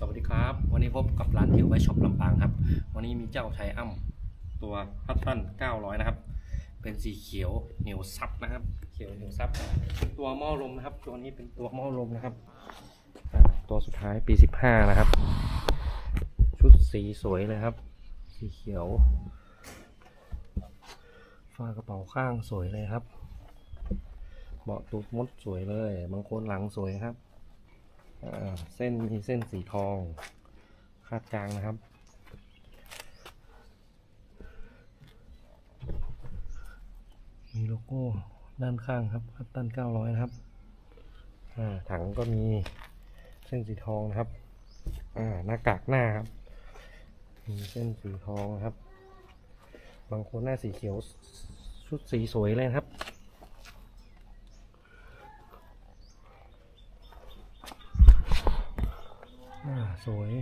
สวัสดีครับ วันนี้พบกับร้านทิวไวช็อปลำปางครับ วันนี้มีเจ้าไทยอ้ำตัวพัตตัน900 นะครับ เป็นสีเขียวเหนียวซับนะครับ เขียวเหนียวซับ ตัวหม้อลมนะครับ ตัวนี้เป็นตัวหม้อลมนะครับ ตัวสุดท้ายปี 15 นะครับ ชุดสีสวยเลยครับ สีเขียวฝากระเป๋าข้างสวยเลยครับ เบาะตูดมดสวยเลย บางคนหลังสวยครับ เส้นมีเส้นสีทอง คาดกลางนะครับ มีโลโก้ด้านข้างครับคัตตัน900นะครับ ถังก็มีเส้นสีทองนะครับ หน้ากากหน้าครับ มีเส้นสีทองนะครับ บางคนหน้าสีเขียวชุดสีสวยเลยครับ อ่า สวย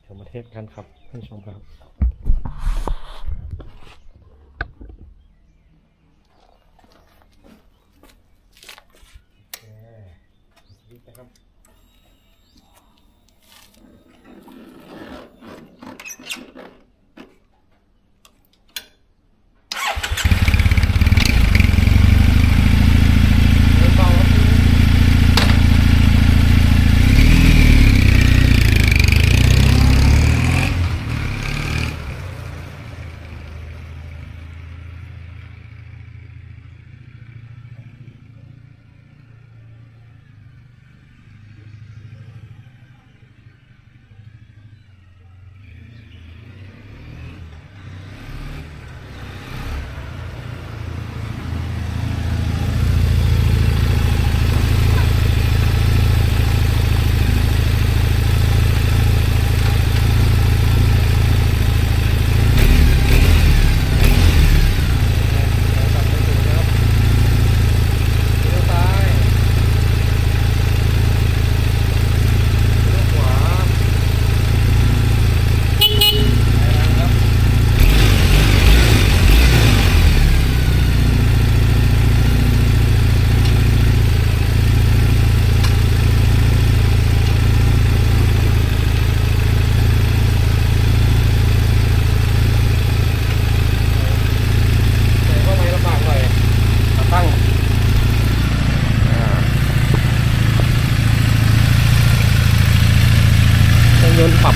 เดี๋ยวมาเทสกันครับท่านชมครับ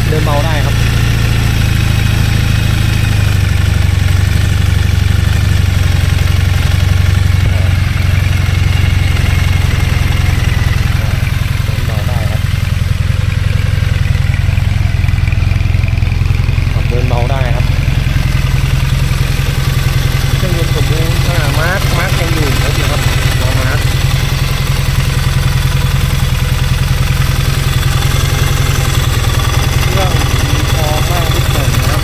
เครื่องยนต์ปรับเดินเบาได้ครับเดินเบาได้ครับปรับเดินเบาได้ครับเครื่องยนต์สมบูรณ์อ่ามาร์คมาร์คยังอยู่ครบเลยครับล้อมาร์ค เครื่องมีพอมากนิดหน่อยนะครับ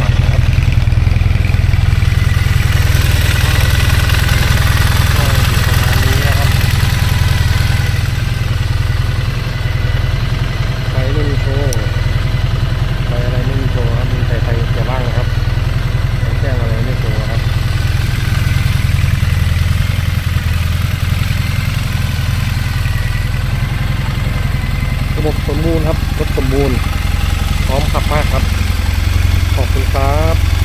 ฟังนะครับก็อยู่ประมาณนี้นะครับไฟไม่มีโชว์ไฟอะไรไม่มีโชว์ครับ มีแต่ไฟเสียบ้างนะครับไฟแจ้งอะไรไม่โชว์ครับ ระบบสมบูรณ์ครับรถสมบูรณ์ พร้อมขับมากครับ ขอบคุณครับ